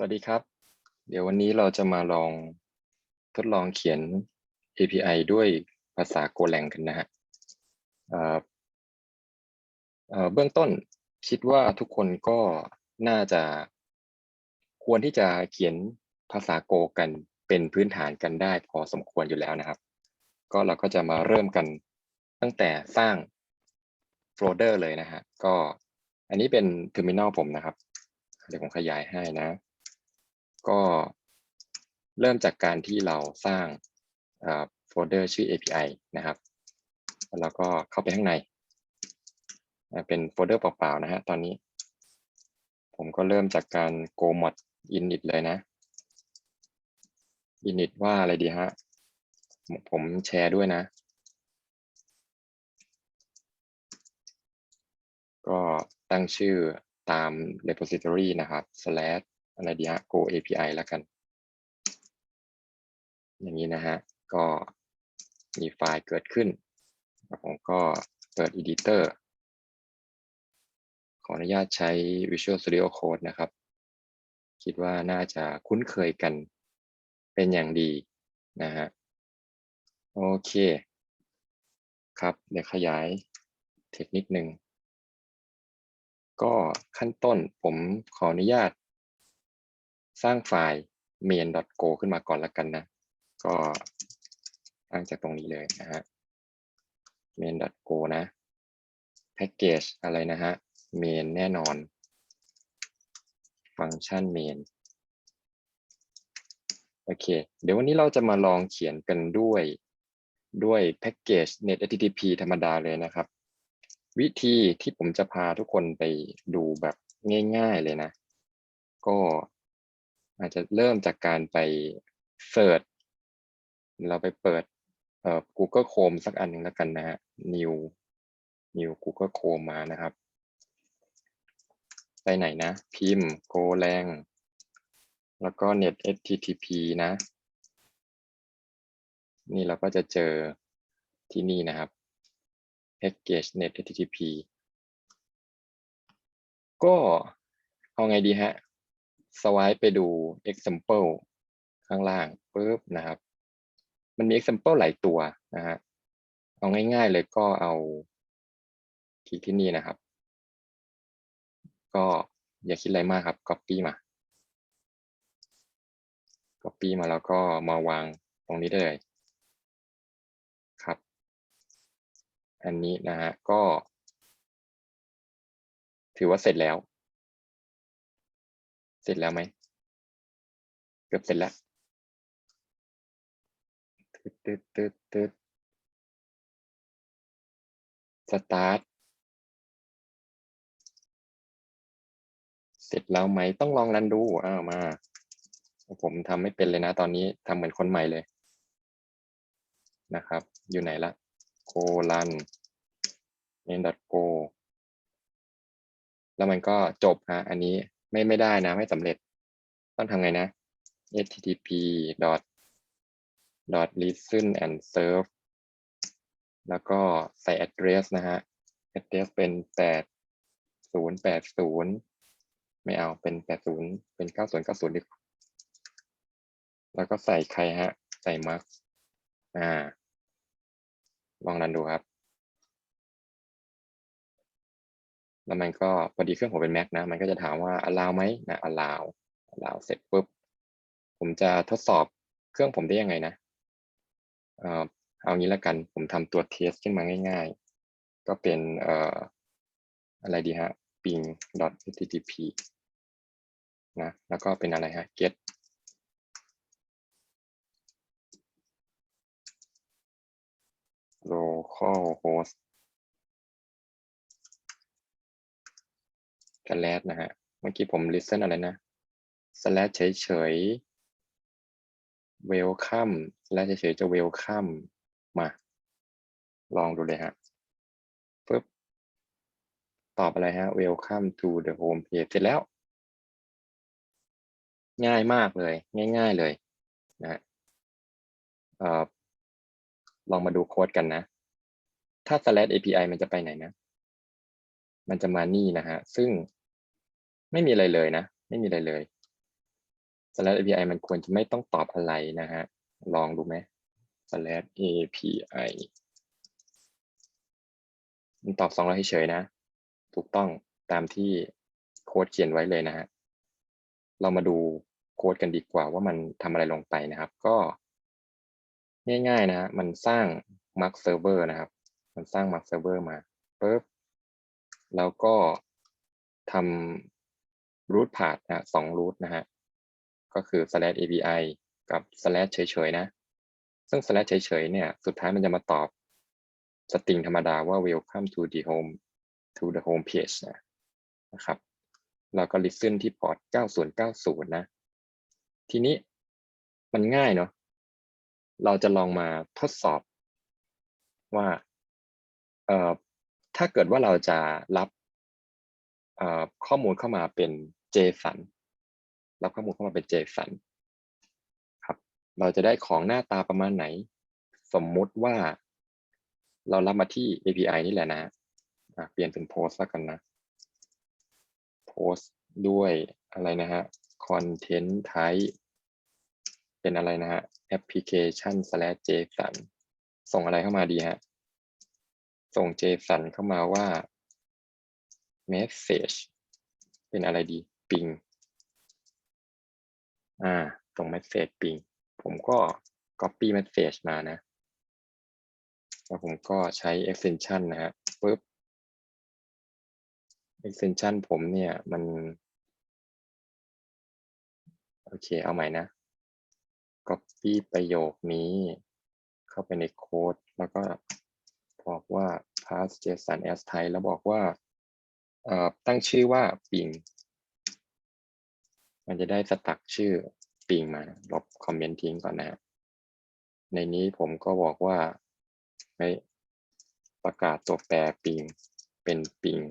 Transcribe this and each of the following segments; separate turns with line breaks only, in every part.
สวัสดีครับ เดี๋ยววันนี้เราจะมาลองทดลองเขียน API ด้วยภาษา Golang กันนะฮะเเเบื้องต้นคิดว่าทุกคนก็น่าจะควรที่จะเขียนภาษาโกกันเป็นพื้นฐานกันได้พอสมควรอยู่แล้วนะครับ ก็เราก็จะมาเริ่มกันตั้งแต่สร้างโฟลเดอร์เลยนะฮะก็อันนี้เป็น terminal ผมนะครับเดี๋ยวผมขยายให้นะ ก็เริ่มจากการที่เราสร้างโฟลเดอร์ชื่อ API นะครับ แล้วก็เข้าไปข้างใน เป็นโฟลเดอร์เปล่าๆนะฮะตอนนี้ ผมก็เริ่มจากการ go mod init เลยนะ init ว่าอะไรดีฮะ ผมแชร์ด้วยนะ ก็ตั้งชื่อตาม repository นะครับ slash อะไรดีฮะ go API แล้วกัน อย่างนี้นะฮะ ก็มีไฟล์เกิดขึ้น ผมก็เปิด editor ขออนุญาตใช้ Visual Studio Code นะครับ คิดว่าน่าจะคุ้นเคยกันเป็นอย่างดีนะฮะ โอเค ครับ เดี๋ยวขยายเทคนิคหนึ่งก็ขั้นต้นผมขออนุญาต สร้างไฟล์ main.go ขึ้นมาก่อนล้วกันนะ ก็ตั้งจากตรงนี้เลยนะฮะ main.go นะ package อะไรนะฮะ main แน่นอน ฟังก์ชัน main โอเค เดี๋ยววันนี้เราจะมาลองเขียนกันด้วยด้วย package net http ธรรมดาเลยนะครับ วิธีที่ผมจะพาทุกคนไปดูแบบง่าย ๆเลยนะ ก็ อาจจะเริ่มจากการไปเสิร์ชเราไปเปิดเอ่อ Google Chrome สักอันหนึ่งแล้วกันนะฮะ new new Google Chrome มานะครับ ไปไหนนะ พิมพ์ golang แล้วก็ net http นะ นี่เราก็จะเจอที่นี่นะครับ package net http ก็เอาไงดีฮะ สวายไปดู example ข้างล่างปุ๊บนะครับ มันมี example หลายตัวนะฮะเอาง่ายๆเลยก็เอาคลิกที่นี่นะครับ ก็อย่าคิดอะไรมากครับ copy มา copy มาแล้วก็มาวางตรงนี้ได้เลยครับ อันนี้นะฮะก็ ถือว่าเสร็จแล้ว เสร็จแล้วไหม เกือบเสร็จแล้วตึ๊ดตึ๊ดตึ๊ดตึ๊ดสตาร์ท เสร็จแล้วไหม ต้องลองรันดู อ้าวมา ผมทำไม่เป็นเลยนะ ตอนนี้ทำเหมือนคนใหม่เลย นะครับ อยู่ไหนละโ o รัน main.go แล้วมันก็จบฮะอันนี้ ไม่ไม่ได้นะ ไม่สำเร็จ ต้องทำไงนะ http dot dot listen and serve แล้วก็ใส่ address นะฮะ address เป็นแปดศูนย์แปดศูนย์ไม่เอาเป็นแปดศูนย์เป็นเก้าศูนย์เก้าศูนย์ดีกแล้วก็ใส่ใครฮะ ใส่มาร์กอ่า ลองรันดูครับ แล้วมันก็พอดีเครื่องผมเป็น Mac นะ มันก็จะถามว่า allow ไหมนะ allow allow เสร็จปุ๊บ ผมจะทดสอบเครื่องผมได้ยังไงนะ เอ่อเอางี้ล้วกัน ผมทำตัวเทสขึ้นมาง่าย ๆ ก็เป็นเอ่ออะไรดีฮะ ping http นะ แล้วก็เป็นอะไรฮะ get localhost แลชนะฮะ เมื่อกี้ผม listen อะไรนะ slash เฉยๆ welcome slash เฉยๆจะ welcome มา ลองดูเลยฮะปึ๊บตอบอะไรฮะ welcome to the home page เสร็จแล้ว ง่ายมากเลย ง่าย ๆ เลยนะฮะเอ่อลองมาดูโค้ดกันนะ ถ้า slash API มันจะไปไหนนะ มันจะมานี่นะฮะ ซึ่ง ไม่มีอะไรเลยนะ ไม่มีอะไรเลย slash API มันควรจะไม่ต้องตอบอะไรนะฮะ ลองดูไหม slash API มันตอบสองร้อยเฉยนะ ถูกต้องตามที่โค้ดเขียนไว้เลยนะฮะ เรามาดูโค้ดกันดีกว่าว่ามันทำอะไรลงไปนะครับ ก็ ง่ายๆนะฮะ มันสร้าง Mark Server นะครับ มันสร้าง Mark Server มาปุ๊บแล้วก็ทำ root path นะสอง root นะฮะ ก็คือ slash API กับ slash เฉยๆนะ ซึ่ง slash เฉยๆเนี่ย สุดท้ายมันจะมาตอบสตริงธรรมดาว่า welcome to the home to the home page นะนะครับเราก็ listen ที่พอร์ต 9090 นะ ทีนี้มันง่ายเนาะ เราจะลองมาทดสอบว่าเอ่อถ้าเกิดว่าเราจะรับข้อมูลเข้ามาเป็น JSON รับข้อมูลเข้ามาเป็น JSON ครับ เราจะได้ของหน้าตาประมาณไหน สมมุติว่า เรารับมาที่ API นี่แหละนะะเปลี่ยนเป็น post แล้วกันนะ post ด้วยอะไรนะฮะ content type เป็นอะไรนะฮะ application slash json ส่งอะไรเข้ามาดีฮะ ส่ง json เข้ามาว่า message เป็นอะไรดี ping อ่าส่ง message ping ผมก็ copy message มานะ แล้วผมก็ใช้ extension นะฮะปุ๊บ extension ผมเนี่ยมัน โอเค เอาใหม่นะ copy ประโยคนี้เข้าไปในโค้ด แล้วก็บอกว่า pass json as type แล้วบอกว่า ตั้งชื่อว่า ping มันจะได้สตักชื่อ ping มาลบคอมเมนต์ทิ้งก่อนนะในนี้ผมก็บอกว่าให้ประกาศตัวแปร ping เป็น ping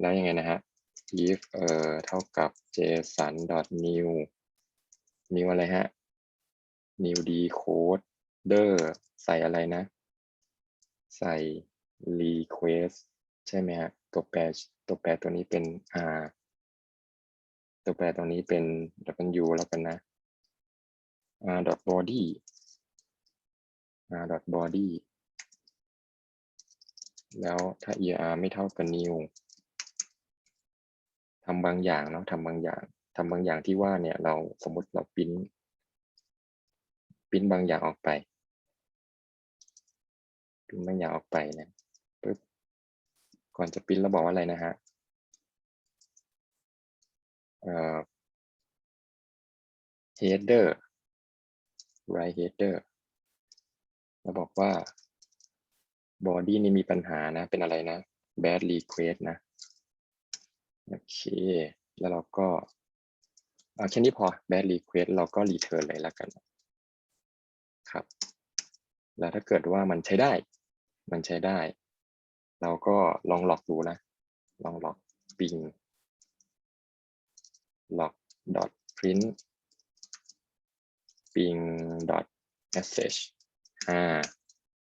แล้วยังไงนะฮะ if เอ่อเท่ากับ json new new อะไรฮะ new decoder ใส่อะไรนะ ใส่ request ใช่ไหมฮะ ตัวแปรตัวแปรตัวนี้เป็น r ตัวแปรตัวนี้เป็น w แล้วกันนะ r dot body r dot body แล้วถ้า er ไม่เท่ากับ new ทำบางอย่างเนาะทำบางอย่างทำบางอย่างที่ว่าเนี่ยเราสมมติเราปริ้นปริ้นบางอย่างออกไปปริ้นบางอย่างออกไปนะปึ๊บก่อนจะปริ้นเราบอกว่าอะไรนะฮะ header right header เราบอกว่า body นี่มีปัญหานะ เป็นอะไรนะ bad request นะ โอเค แล้วเราก็เอาแค่นี้พอ bad request เราก็ return เลยล้วกันครับ แล้วถ้าเกิดว่ามันใช้ได้ มันใช้ได้ เราก็ลองหลอกดูนะ ลองหลอก ping log dot print ping dot message อ่า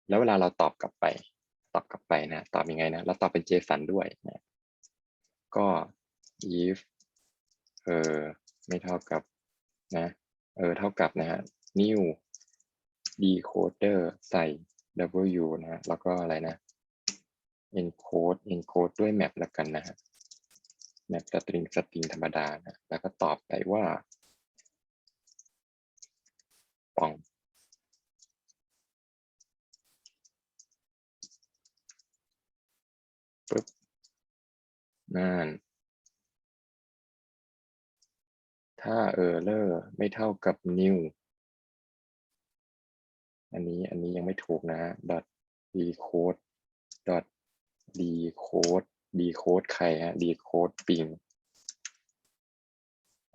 แล้วเวลาเราตอบกลับไป ตอบกลับไปนะตอบยังไงนะเราตอบเป็น JSON ด้วยนะก็ if เออไม่เท่ากับนะเออเท่ากับนะฮะ new decoder ใส่ w นะฮะแล้วก็อะไรนะ encode encode ด้วย map แล้วกันนะฮะ map string string ธรรมดานะแล้วก็ตอบไปว่าป่องปึ๊บนั่น ถ้า error ไม่เท่ากับ new อันนี้อันนี้ยังไม่ถูกนะ dot decode dot decode decode ใครฮะ decode ping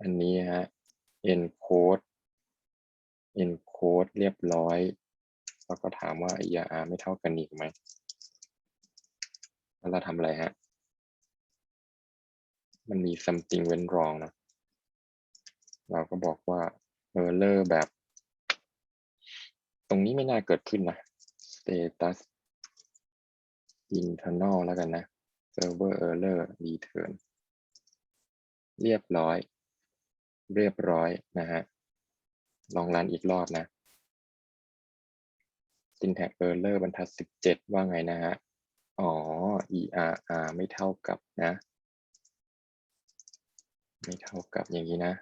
อันนี้ฮะ encode encode เรียบร้อย แล้วก็ถามว่า er ไม่เท่ากันอีกไหม แล้วเราทำอะไรฮะ มันมี something went wrong นะ เราก็บอกว่า error แบบ ตรงนี้ไม่น่าเกิดขึ้นนะ status internal แล้วกันนะ server error return เรียบร้อย เรียบร้อยนะฮะ ลองรันอีกรอบนะ syntax error บรรทัด 17 ว่าไงนะฮะ อ๋อ err ไม่เท่ากับนะ ไม่เท่ากับอย่างนี้นะ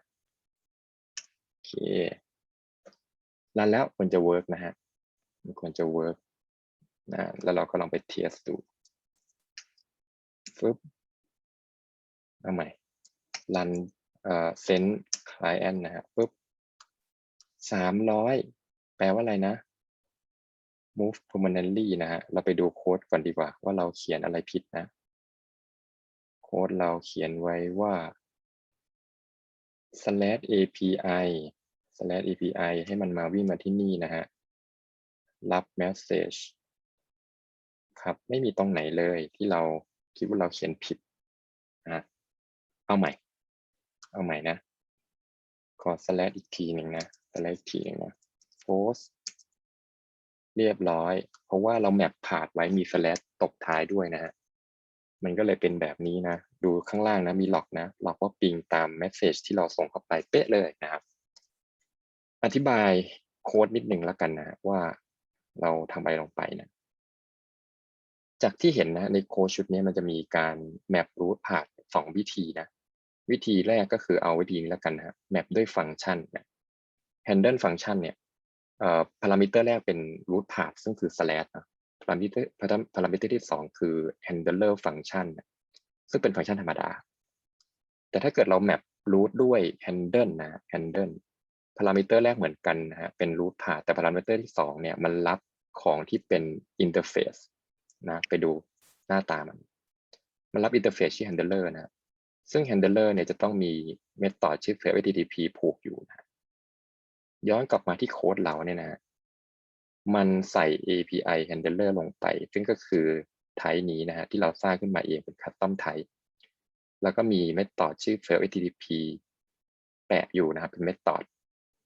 โอเค รันแล้วควรจะ work นะฮะมันควรจะ work นะ แล้วเราก็ลองไปเทสดู ฟึบเอาใหม่ รันเอ่อ send client นะฮะปึ๊บสามร้อยแปลว่าอะไรนะ move permanently นะฮะ เราไปดูโค้ดก่อนดีกว่า ว่าเราเขียนอะไรผิดนะ โค้ดเราเขียนไว้ว่า slash api slash api ให้มันมาวิ่งมาที่นี่นะฮะ รับ message ครับ ไม่มีตรงไหนเลยที่เรา คิดว่าเราเขียนผิดนะเอาใหม่ เอาใหม่นะ ขอ slash อีกทีหนึ่งนะ slash อีกทีหนึ่งนะ post เรียบร้อย เพราะว่าเราแมปผ่านไว้มี slash ตกท้ายด้วยนะฮะ มันก็เลยเป็นแบบนี้นะ ดูข้างล่างนะ มีล็อกนะล็อกว่าปิงตาม message ที่เราส่งเข้าไปเป๊ะเลยนะครับ อธิบายโค้ดนิดหนึ่งแล้วกันนะว่าเราทำอะไรลงไปนะ จากที่เห็นนะในโค้ดชุดนี้มันจะมีการแมปรูทผ่านสองวิธีนะวิธีแรกก็คือเอาวิธีนี้แล้วกันนะแมปด้วยฟังก์ชันนะ handle ฟังก์ชันเนี่ยเอ่อพารามิเตอร์แรกเป็น root path ซึ่งคือ slash นะพารามิเตอร์พารามิเตอร์ที่สองคือ handler function นซึ่งเป็นฟังก์ชันธรรมดา แต่ถ้าเกิดเราแมป root ด้วย handle นะ handle พารามิเตอร์แรกเหมือนกันนะฮะเป็น root path แต่พารามิเตอร์ที่สองเนี่ยมันรับของที่เป็น interface นะไปดูหน้าตามัน มันรับ interface ชื่อ handler นะซึ่ง handler เนี่ยจะต้องมี method ชื่อ create http ผูกอยู่นะย้อนกลับมาที่โค้ดเราเนี่ยนะ มันใส่ API handler ลงไป ซึ่งก็คือ type นี้นะฮะที่เราสร้างขึ้นมาเองเป็น custom type แล้วก็มี method ชื่อ create http แปะอยู่นะครับเป็น method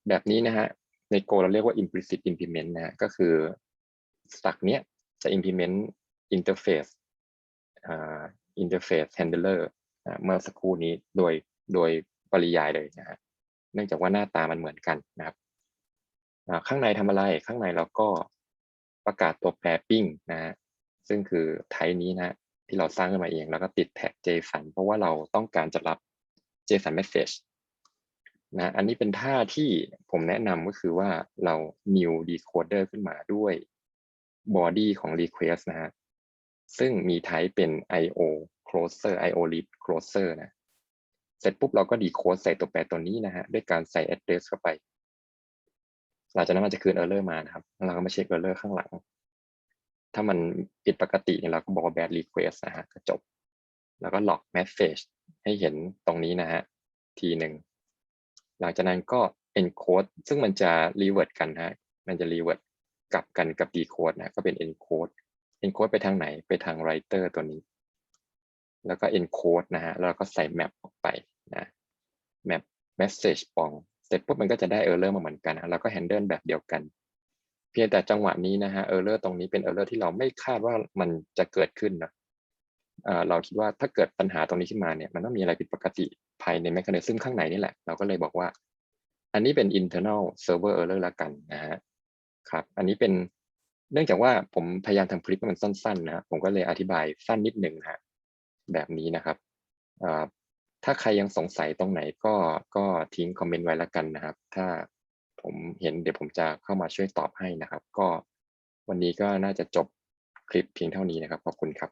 แบบนี้นะฮะใน Go เราเรียกว่า implicit implement นะฮะก็คือ stack เนี้ยจะ implement interface อ interface handler เมื่อสักครู่นี้โดยโดยปริยายเลยนะฮะเนื่องจากว่าหน้าตามันเหมือนกันนะครับข้างในทำอะไรข้างในเราก็ประกาศตัวแปรปิ้งนะฮะซึ่งคือไทป์นี้นะที่เราสร้างขึ้นมาเองแล้วก็ติดแท็ก JSON เพราะว่าเราต้องการจะรับ JSON message นะอันนี้เป็นท่าที่ผมแนะนำก็คือว่าเรา new decoder ขึ้นมาด้วย body ของ request นะฮะ ซึ่งมี type เป็น IO closer IO read closer นะ เสร็จปุ๊บเราก็ decode ใส่ตัวแปรตัวนี้นะฮะ ด้วยการใส่ address เข้าไป หลังจากนั้นมันจะคืน error มานะครับ เราก็มาเช็ค error ข้างหลัง ถ้ามันผิดปกติเนี่ยเราก็บอกว่า bad request นะฮะก็จบ แล้วก็ log message ให้เห็นตรงนี้นะฮะ ทีหนึ่ง หลังจากนั้นก็ encode ซึ่งมันจะ revert กันฮะ มันจะ revert กลับกันกับ decode นะ ก็เป็น encode encode ไปทางไหนไปทาง writer ตัวนี้ แล้วก็ encode นะฮะแล้วก็ใส่ map ออกไปนะ map message ปองเสร็จปุ๊บมันก็จะได้ error มาเหมือนกันนะแล้วก็ handle แบบเดียวกัน เพียงแต่จังหวะนี้นะฮะ error ตรงนี้เป็น error ที่เราไม่คาดว่ามันจะเกิดขึ้นนะเราคิดว่าถ้าเกิดปัญหาตรงนี้ขึ้นมาเนี่ยมันต้องมีอะไรผิดปกติภายใน mechanism ข้างในนี่แหละ เราก็เลยบอกว่า อันนี้เป็น internal server error ละกันนะฮะครับ อันนี้เป็น เนื่องจากว่าผมพยายามทำคลิปให้มันสั้นๆนะผมก็เลยอธิบายสั้นนิดหนึ่งฮะแบบนี้นะครับถ้าใครยังสงสัยตรงไหนก็ก็ทิ้งคอมเมนต์ไว้ละกันนะครับ ถ้าผมเห็นเดี๋ยวผมจะเข้ามาช่วยตอบให้นะครับ ก็วันนี้ก็น่าจะจบคลิปเพียงเท่านี้นะครับ ขอบคุณครับ